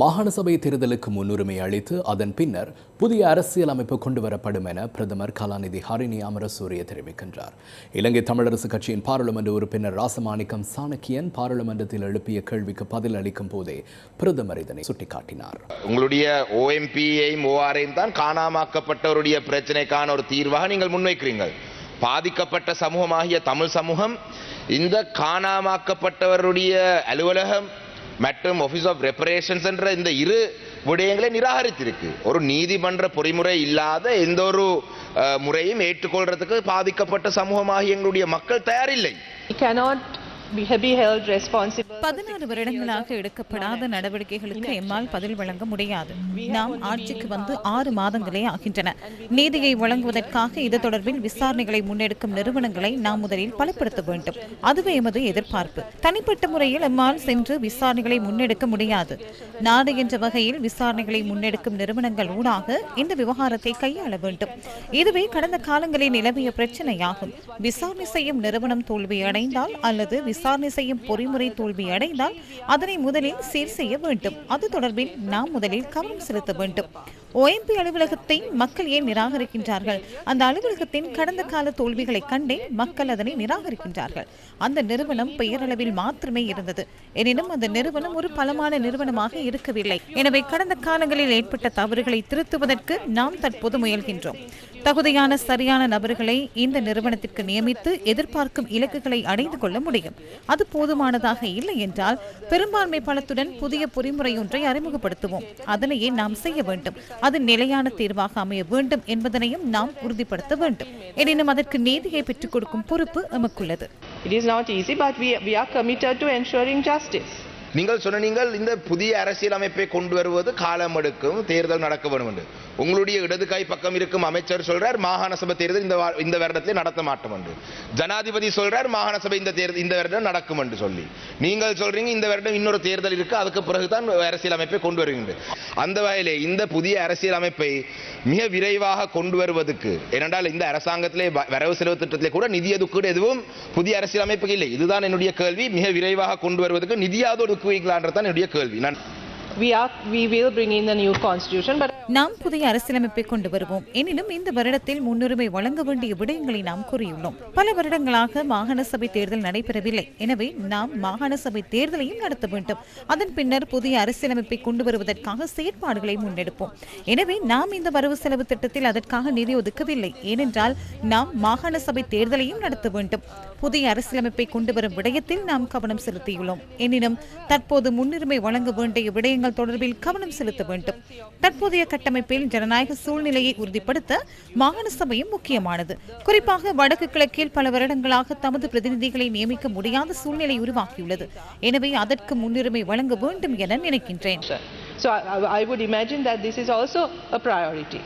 மாகாண சபை தேர்தலுக்கு முன்னுரிமை அளித்து அதன் பின்னர் புதிய அரசியல் அமைப்பு கொண்டுவரப்படும் என பிரதமர் கலாநிதி ஹரிணி அமரசூரிய தெரிவிக்கின்றார். இலங்கை தமிழரசு கட்சியின் பாராளுமன்ற உறுப்பினர் ராசமாணிக்கம் சாணக்கியன் பாராளுமன்றத்தில் எழுப்பிய கேள்விக்கு பதில் அளிக்கும் போதே பிரதமர் இதனை சுட்டிக்காட்டினார். உங்களுடைய ஓஎம்பியையும் ஓஆரையும் தான் காணாமாக்கப்பட்டவருடைய பிரச்சனைக்கான ஒரு தீர்வாக நீங்கள் முன்வைக்கிறீர்கள். பாதிக்கப்பட்ட சமூகமாகிய தமிழ் சமூகம் இந்த காணாமாக்கப்பட்டவருடைய அலுவலகம் மற்றும் ஆஃபீஸ் ஆஃப் ரெப்பரேஷன்ஸ் என்ற இந்த இரு விடயங்களை நிராகரித்திருக்கு. ஒரு நீதிமன்ற பொறிமுறை இல்லாத எந்த ஒரு முறையும் ஏற்றுக்கொள்றதுக்கு பாதிக்கப்பட்ட சமூகமாகிய எங்களுடைய மக்கள் தயாரில்லை. பதினாறு வருடங்களாக எடுக்கப்படாத நடவடிக்கைகளுக்கு எம்மால் பதில் வழங்க முடியாது. நாம் ஆட்சிக்கு வந்து ஆறு மாதங்களே ஆகின்றன. நீதியை வழங்குவதற்காக இது தொடர்பில் விசாரணைகளை முன்னெடுக்கும் நிறுவனங்களை நாம் முதலில் பலப்படுத்த வேண்டும். அதுவே எமது எதிர்பார்ப்பு. தனிப்பட்ட முறையில் எம்மால் சென்று விசாரணைகளை முன்னெடுக்க முடியாது. நாடு என்ற வகையில் விசாரணைகளை முன்னெடுக்கும் நிறுவனங்கள் ஊடாக இந்த விவகாரத்தை கையாள வேண்டும். இதுவே கடந்த காலங்களில் நிலவிய பிரச்சனையாகும். விசாரணை செய்யும் நிறுவனம் தோல்வி அடைந்தால் அல்லது விசாரணை செய்யும் பொறிமுறை தோல்வி அடைந்தால் அதனை முதலில் சீர் செய்ய வேண்டும். அது தொடர்பில் நாம் முதலில் கவனம் செலுத்த வேண்டும். ஓஎம்பி அலுவலகத்தை மக்கள் ஏன் நிராகரிக்கின்றார்கள்? அந்த அலுவலகத்தின் கடந்த கால தோல்விகளை கண்டே மக்கள் அதனை நிராகரிக்கின்றார்கள். அந்த நிறுவனம் பெயரளவில் மாத்திரமே இருந்தது. எனினும் அந்த நிறுவனம் ஒரு பலமான நிறுவனமாக இருக்கவில்லை. எனவே கடந்த காலங்களில் ஏற்பட்ட தவறுகளை திருத்துவதற்கு நாம் தற்போது முயல்கின்றோம். தகுதியான சரியான நபர்களை இந்த நிறுவனத்திற்கு நியமித்து எதிர்பார்க்கும் இலக்குகளை அடைந்து கொள்ள முடியும். அது போதுமானதாக இல்லை என்றால் பெரும்பான்மை பலத்துடன் புதிய பொறிமுறை ஒன்றை அறிமுகப்படுத்துவோம். அதனையே நாம் செய்ய வேண்டும். அது நிலையான தீர்வாக அமைய வேண்டும் என்பதனையும் நாம் உறுதிப்படுத்த வேண்டும். எனினும் அதற்கு நீதியை பெற்றுக் கொடுக்கும் பொறுப்பு எமக்குள்ளது. It is not easy, but we, we are committed to ensuring justice. நீங்கள் சொன்ன நீங்கள் இந்த புதிய அரசியல் அமைப்பை கொண்டு வருவது காலம் எடுக்கும் தேர்தல் நடக்க வேண்டும் என்று. உங்களுடைய இடது கை பக்கம் இருக்கும் அமைச்சர் சொல்றார் மாகாண சபை தேர்தல் இந்த வா- இந்த வருடத்தில் நடத்த மாட்டோம் என்று. ஜனாதிபதி சொல்றார் மாகாண சபை இந்த தேர்தல் இந்த வருடம் நடக்கும் என்று சொல்லி. நீங்கள் சொல்றீங்க இந்த வருடம் இன்னொரு தேர்தல் இருக்கு அதுக்கு பிறகுதான் அரசியல் அமைப்பை கொண்டு வருகின்ற. அந்த வகையிலே இந்த புதிய அரசியல் அமைப்பை மிக விரைவாக கொண்டு வருவதற்கு ஏனென்றால் இந்த அரசாங்கத்திலே வ- வரவு செலவு திட்டத்திலே கூட நிதி ஒதுக்கீடு எதுவும் புதிய அரசியல் அமைப்புக்கு இல்லை. இதுதான் என்னுடைய கேள்வி. மிக விரைவாக கொண்டு வருவதற்கு நிதியாவது ஒதுக்குவீங்களான்றதான் என்னுடைய கேள்வி. நான் நாம் புதிய அரசியலமைப்பை கொண்டு வருவோம். எனினும் இந்த வருடத்தில் முன்னுரிமை வழங்க வேண்டிய விடயங்களை நாம் கூறியுள்ளோம். பல வருடங்களாக மாகாண சபை தேர்தல் நடைபெறவில்லை. எனவே நாம் மாகாண சபை தேர்தலையும் நடத்த வேண்டும். அதன் பின்னர் புதிய அரசியலமைப்பை கொண்டு வருவதற்காக செயற்பாடுகளை முன்னெடுப்போம். எனவே நாம் இந்த வரவு செலவு திட்டத்தில் அதற்காக நிதி ஒதுக்கவில்லை. ஏனென்றால் நாம் மாகாண சபை தேர்தலையும் நடத்த வேண்டும். புதிய அரசியலமைப்பை கொண்டு வரும் விடயத்தில் நாம் கவனம் செலுத்தியுள்ளோம். எனினும் தற்போது முன்னுரிமை வழங்க வேண்டிய விடயங்கள் தொடர்பில் கவனம் செலுத்த வேண்டும். தற்போதைய கட்டமைப்பில் ஜனநாயக சூழ்நிலையை உறுதிப்படுத்த மாகாண சபையும் முக்கியமானது. குறிப்பாக வடக்கு கிழக்கில் பல வருடங்களாக தமது பிரதிநிதிகளை நியமிக்க முடியாத சூழ்நிலை உருவாக்கியுள்ளது. எனவே அதற்கு முன்னுரிமை வழங்க வேண்டும் என நினைக்கின்றேன். So I, I would imagine that this is also a priority.